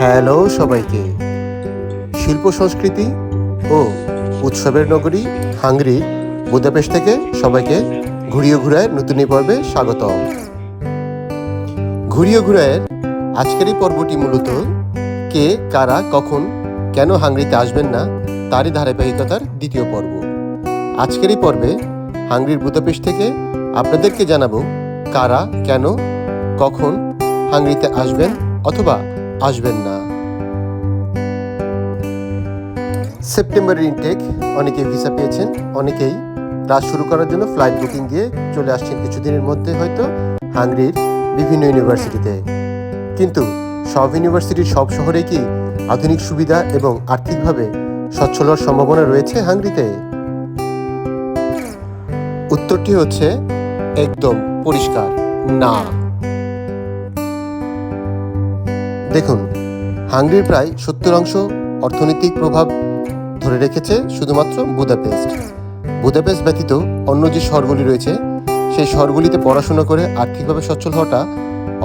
Hello সবাইকে। শিল্প সংস্কৃতি ও উৎসবের নগরী হাঙ্গরি, বুদাপেস্ট থেকে সবাইকে ঘুরিয়ে ঘুরায় নতুন পর্বে স্বাগত ঘুরিয়ে ঘুরায়ের আজকের এই পর্বটি মূলত কে, কারা, কখন, কেন হাঙ্গরিতে আসবেন না, তারই ধারাবাহিকতার দ্বিতীয় পর্ব। আজকের এই পর্বে হাঙ্গরির বুদাপেস্ট থেকে আপনাদেরকে জানাব কারা, কেন, কখন হাঙ্গরিতে আসবেন অথবা আসবেন না। সেপ্টেম্বরের ইনটেক অনেকেই ভিসা পেয়েছেন, অনেকেই কাজ শুরু করার জন্য ফ্লাইট বুকিং দিয়ে চলে আসছেন কিছুদিনের মধ্যে হয়তো হাঙ্গরির বিভিন্ন ইউনিভার্সিটিতে কিন্তু সব ইউনিভার্সিটির সব শহরে কি আধুনিক সুবিধা এবং আর্থিকভাবে সচ্ছল সম্ভাবনা রয়েছে হাঙ্গরিতে? উত্তরটি হচ্ছে, একদম পরিষ্কার, না। দেখুন, হাঙ্গরির প্রায় সত্তর অংশ অর্থনৈতিক প্রভাব ধরে রেখেছে শুধুমাত্র বুদাপেস্ট। বুদাপেস্ট ব্যতীত অন্য যে শহরগুলি রয়েছে, সেই শহরগুলিতে পড়াশোনা করে আর্থিকভাবে সচ্ছল হওয়াটা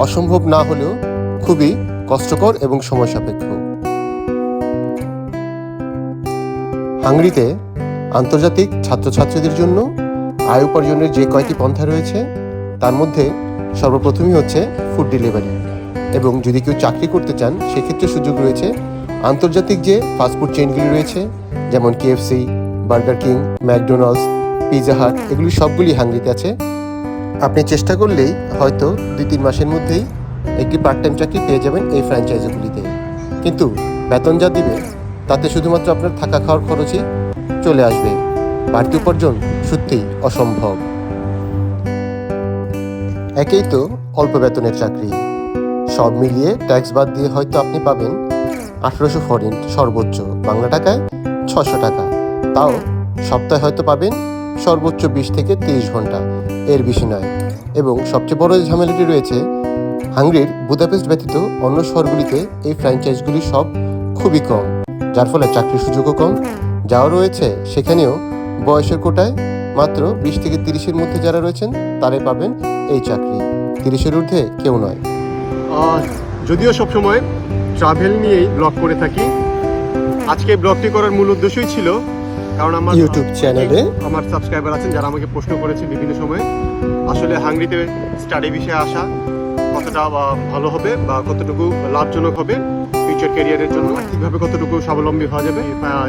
অসম্ভব না হলেও খুবই কষ্টকর এবং সময় সাপেক্ষ হাঙ্গরিতে আন্তর্জাতিক ছাত্রছাত্রীদের জন্য আয় উপার্জনের যে কয়টি পন্থা রয়েছে, তার মধ্যে সর্বপ্রথমই হচ্ছে ফুড ডেলিভারি। এবং যদি কেউ চাকরি করতে চান সেক্ষেত্রে সুযোগ রয়েছে। আন্তর্জাতিক যে ফাস্টফুড চেইনগুলি রয়েছে যেমন KFC Burger King McDonald's Pizza Hut এগুলি সবগুলি হাঙ্গরিতে আছে। আপনি চেষ্টা করলেই হয়তো দুই তিন মাসের মধ্যেই একটি পার্ট টাইম চাকরি পেয়ে যাবেন এই ফ্র্যাঞ্চাইজিগুলিতে কিন্তু বেতন যা দিবে তাতে শুধুমাত্র আপনার থাকা খাওয়ার খরচই চলে আসবে। বাড়তি উপার্জন সত্যিই অসম্ভব। একেই তো অল্প বেতনের চাকরি। সব মিলিয়ে ট্যাক্স বাদ দিয়ে হয়তো আপনি পাবেন আঠেরোশো ফরিন্ট সর্বোচ্চ, বাংলা টাকায় ছশো টাকা। তাও সপ্তাহে হয়তো পাবেন সর্বোচ্চ বিশ থেকে তিরিশ ঘণ্টা, এর বেশি নয়। এবং সবচেয়ে বড় যে ঝামেলাটি রয়েছে, হাঙ্গরির বুদাপেস্ট ব্যতীত অন্য শহরগুলিতে এই ফ্র্যাঞ্চাইজগুলি সব খুবই কম, যার ফলে চাকরির সুযোগও কম। যাও রয়েছে, সেখানেও বয়সের কোটায় মাত্র বিশ থেকে তিরিশের মধ্যে যারা রয়েছেন, তারাই পাবেন এই চাকরি। তিরিশের ঊর্ধ্বে কেউ নয়। যদিও সবসময় ট্রাভেল নিয়েই ব্লগ করে থাকি আজকে ব্লগটি করার মূল উদ্দেশ্যই ছিল কারণ আমার ইউটিউব চ্যানেলে আমার সাবস্ক্রাইবার আছেন যারা আমাকে প্রশ্ন করেছে বিভিন্ন সময়ে আসলে হাঙ্গরিতে স্টাডি বিষয়ে আসা কতটা ভালো হবে বা কতটুকু লাভজনক হবে ফিউচার ক্যারিয়ারের জন্য আর্থিকভাবে কতটুকু স্বাবলম্বী হওয়া যাবে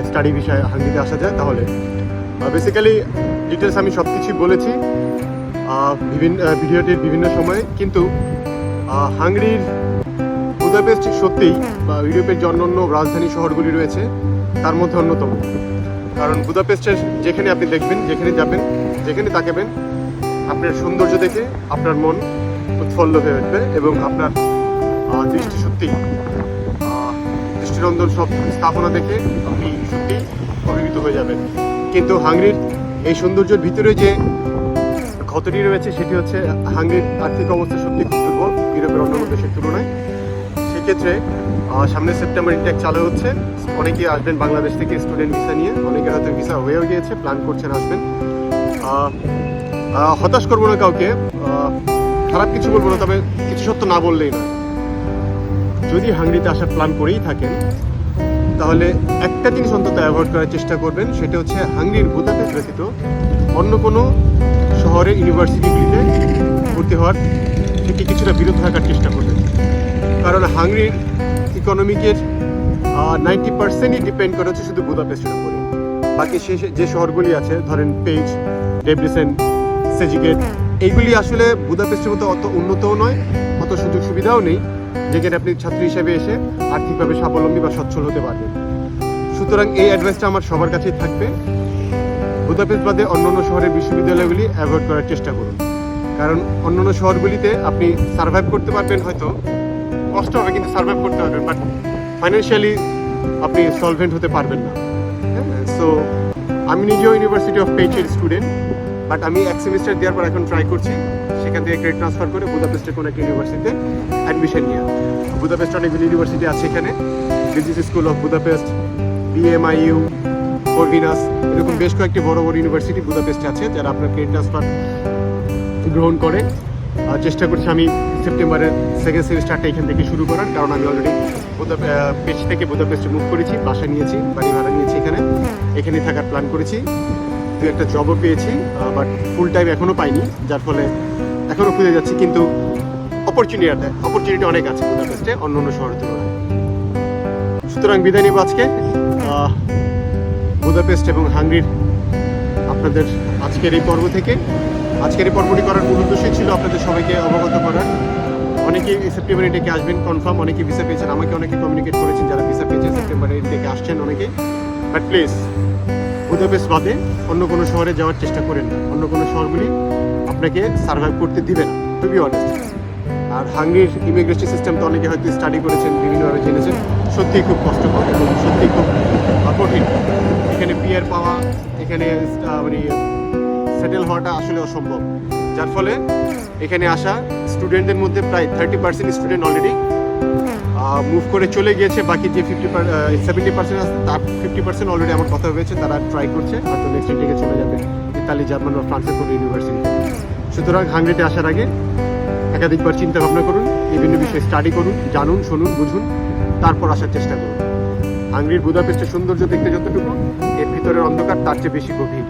স্টাডি বিষয়ে হাঙ্গরিতে আসা যায় তাহলে। বেসিক্যালি ডিটেলস আমি সব কিছুই বলেছি বিভিন্ন ভিডিওটির বিভিন্ন সময়ে কিন্তু হাঙ্গরির বুদাপেস্ট সত্যিই বা ইউরোপের যে অন্যান্য রাজধানী শহরগুলি রয়েছে তার মধ্যে অন্যতম। কারণ বুদাপেস্টের যেখানে আপনি দেখবেন যেখানে যাবেন যেখানে তাকাবেন আপনার সৌন্দর্য দেখে আপনার মন উৎফুল্ল হয়ে উঠবে এবং আপনার দৃষ্টি সত্যি দৃষ্টিনন্দন সব স্থাপনা দেখে আপনি সত্যি অভিভূত হয়ে যাবেন। কিন্তু হাঙ্গরির এই সৌন্দর্যের ভিতরে যে ক্ষতটি রয়েছে সেটি হচ্ছে হাঙ্গরির আর্থিক অবস্থা সত্যি খুব দুর্বল। ইউরোপের অন্যান্য দেশের তুলনায়। সেক্ষেত্রে সামনে সেপ্টেম্বর ইনটেক চালু হচ্ছে। অনেকেই আসবেন বাংলাদেশ থেকে স্টুডেন্ট ভিসা নিয়ে। অনেকের হয়তো ভিসা হয়েও গিয়েছে, প্ল্যান করছেন আসবেন। হতাশ করব না কাউকে। খারাপ কিছু বলব না, তবে কিছু সত্য না বললেই নয়। যদি হাঙ্গরিতে আসার প্ল্যান করেই থাকেন, তাহলে একটা জিনিস অন্তত অ্যাভয়েড করার চেষ্টা করবেন, সেটা হচ্ছে হাঙ্গরির বুদাপেস্ট ব্যতীত অন্য কোনো শহরের ইউনিভার্সিটিগুলিতে ভর্তি হওয়ার থেকে কিছুটা বিরত থাকার চেষ্টা করবেন কারণ হাঙ্গরির ইকোনমিকের নাইনটি পার্সেন্টই ডিপেন্ড করা হচ্ছে শুধু বুদাপেস্টের উপরে। বাকি সে যে শহরগুলি আছে ধরেন পেজ ডেব্রিসেন সেজিগেট এইগুলি আসলে বুদাপেস্টের মতো অত উন্নতও নয় অত সুযোগ সুবিধাও নেই যেখানে আপনি ছাত্র হিসেবে এসে আর্থিকভাবে স্বাবলম্বী বা সচ্ছল হতে পারবেন। সুতরাং এই অ্যাডভাইসটা আমার সবার কাছেই থাকবে। বুদাপেস্ট বাদে অন্যান্য শহরের বিশ্ববিদ্যালয়গুলি অ্যাভয়েড করার চেষ্টা করুন। কারণ অন্যান্য শহরগুলিতে আপনি সার্ভাইভ করতে পারবেন হয়তো। কষ্ট হবে কিন্তু সার্ভাইভ করতে পারবেন বাট ফাইন্যান্সিয়ালি আপনি সলভেন্ট হতে পারবেন না। সো আমি নিজেও ইউনিভার্সিটি অফ পেচের স্টুডেন্ট বাট আমি এক সেমিস্টার দেওয়ার পর এখন ট্রাই করছি। সেখান থেকে ক্রেডিট ট্রান্সফার করে বুদাপেস্টের কোনো একটা ইউনিভার্সিটিতে অ্যাডমিশন নিয়ে। বুদাপেস্ট অনেকগুলি ইউনিভার্সিটি আছে এখানে। Business school of Budapest BMIU Corvinus এরকম বেশ কয়েকটি বড় বড় ইউনিভার্সিটি বুদাপেস্টে আছে, যারা আপনার ক্রেডিট ট্রান্সফার গ্রহণ করে। আর চেষ্টা করছি আমি সেপ্টেম্বরের সেকেন্ড সেমিস্টারটা এখান থেকে শুরু করার কারণ আমি অলরেডি বুদা পেশ থেকে বুদাপেস্টে মুভ করেছি বাসা নিয়েছি বাড়ি ভাড়া নিয়েছি এখানে। এখানে থাকার প্ল্যান করেছি। দু একটা জবও পেয়েছি বাট ফুল টাইম এখনও পাইনি যার ফলে এখনও খুঁজে যাচ্ছি কিন্তু অপরচুনিটি অপরচুনিটি অনেক আছে বুদাপেস্টে অন্য অন্য শহরের তুলনায়। সুতরাং বিদায় নিব আজকে। বুদাপেস্ট এবং হাঙ্গরির আপনাদের আজকের এই পর্ব থেকে। আজকের এই পর্বটি করার মূল উদ্দেশ্যই ছিল আপনাদের সবাইকে অবগত করার। অনেকেই সেপ্টেম্বর থেকে আসবেন কনফার্ম অনেকে ভিসা পেয়েছেন। আমাকে অনেকে কমিউনিকেট করেছেন যারা ভিসা পেয়েছেন সেপ্টেম্বর থেকে আসছেন অনেকে। বাট প্লিজ বুদাপেস্ট বাদে অন্য কোনো শহরে যাওয়ার চেষ্টা করেন না। অন্য কোনো শহরগুলি আপনাকে সার্ভাইভ করতে দিবে না টু বি অনেস্ট আর হাঙ্গরির ইমিগ্রেশন সিস্টেম তো অনেকে হয়তো স্টাডি করেছেন, বিভিন্নভাবে জেনেছেন। সত্যিই খুব কষ্টকর এবং সত্যিই খুব কঠিন। এখানে পিয়ার পাওয়া, এখানে মানে সেটেল হওয়াটা আসলে অসম্ভব। যার ফলে এখানে আসা স্টুডেন্টদের মধ্যে প্রায় thirty percent student already move করে চলে গিয়েছে। বাকি যে ফিফটি সেভেন্টি পার্সেন্ট আছে, তার ফিফটি পার্সেন্ট অলরেডি আমার কথা হয়েছে, তারা ট্রাই করছে। হয়তো নেক্সট দিকে চলে যাবে ইতালি, জার্মান বা ফ্রান্সের কোনো ইউনিভার্সিটি সুতরাং হাঙ্গরিতে আসার আগে একাধিকবার চিন্তা ভাবনা করুন, বিভিন্ন বিষয়ে স্টাডি করুন, জানুন, শুনুন, বুঝুন, তারপর আসার চেষ্টা করুন। হাঙ্গরির বুদাপেস্টের সৌন্দর্য দেখতে যতটুকু, এর ভিতরের অন্ধকার তার চেয়ে বেশি গভীর।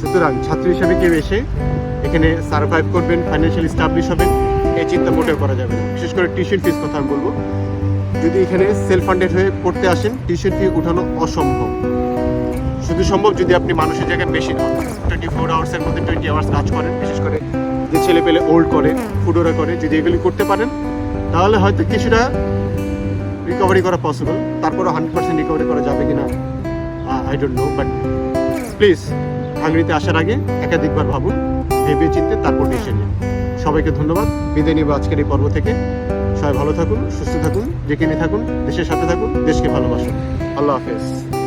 সুতরাং ছাত্র হিসেবে কেউ এসে এখানে সার্ভাইভ করবেন ফাইন্যান্সিয়াল স্টাবলিশ হবেন, এই চিন্তা মোটেও করা যাবে বিশেষ করে টিউশন ফিস কথা আমি বলব। যদি এখানে সেলফ ফান্ডেড হয়ে পড়তে আসেন টিউশন ফি উঠানো অসম্ভব। শুধু সম্ভব যদি আপনি মানুষের জায়গায় বেশি নন টোয়েন্টি ফোর আওয়ার্সের মধ্যে টোয়েন্টি আওয়ার্স কাজ করেন, বিশেষ করে যে ছেলে পেলে ওল্ড করে ফুডোরা করে, যদি এগুলি করতে পারেন, তাহলে হয়তো কিছুটা রিকভারি করা পসিবল তারপরও হান্ড্রেড পার্সেন্ট রিকভারি করা যাবে কি না I don't know but please হাঙ্গরিতে আসার আগে একাধিকবার ভাবুন ভেবে চিনতে তারপর ডিসিশন নিন। সবাইকে ধন্যবাদ। বিদায় নিব আজকের এই পর্ব থেকে। সবাই ভালো থাকুন, সুস্থ থাকুন যেখানে থাকুন, দেশের সাথে থাকুন, দেশকে ভালোবাসুন। আল্লাহ হাফেজ।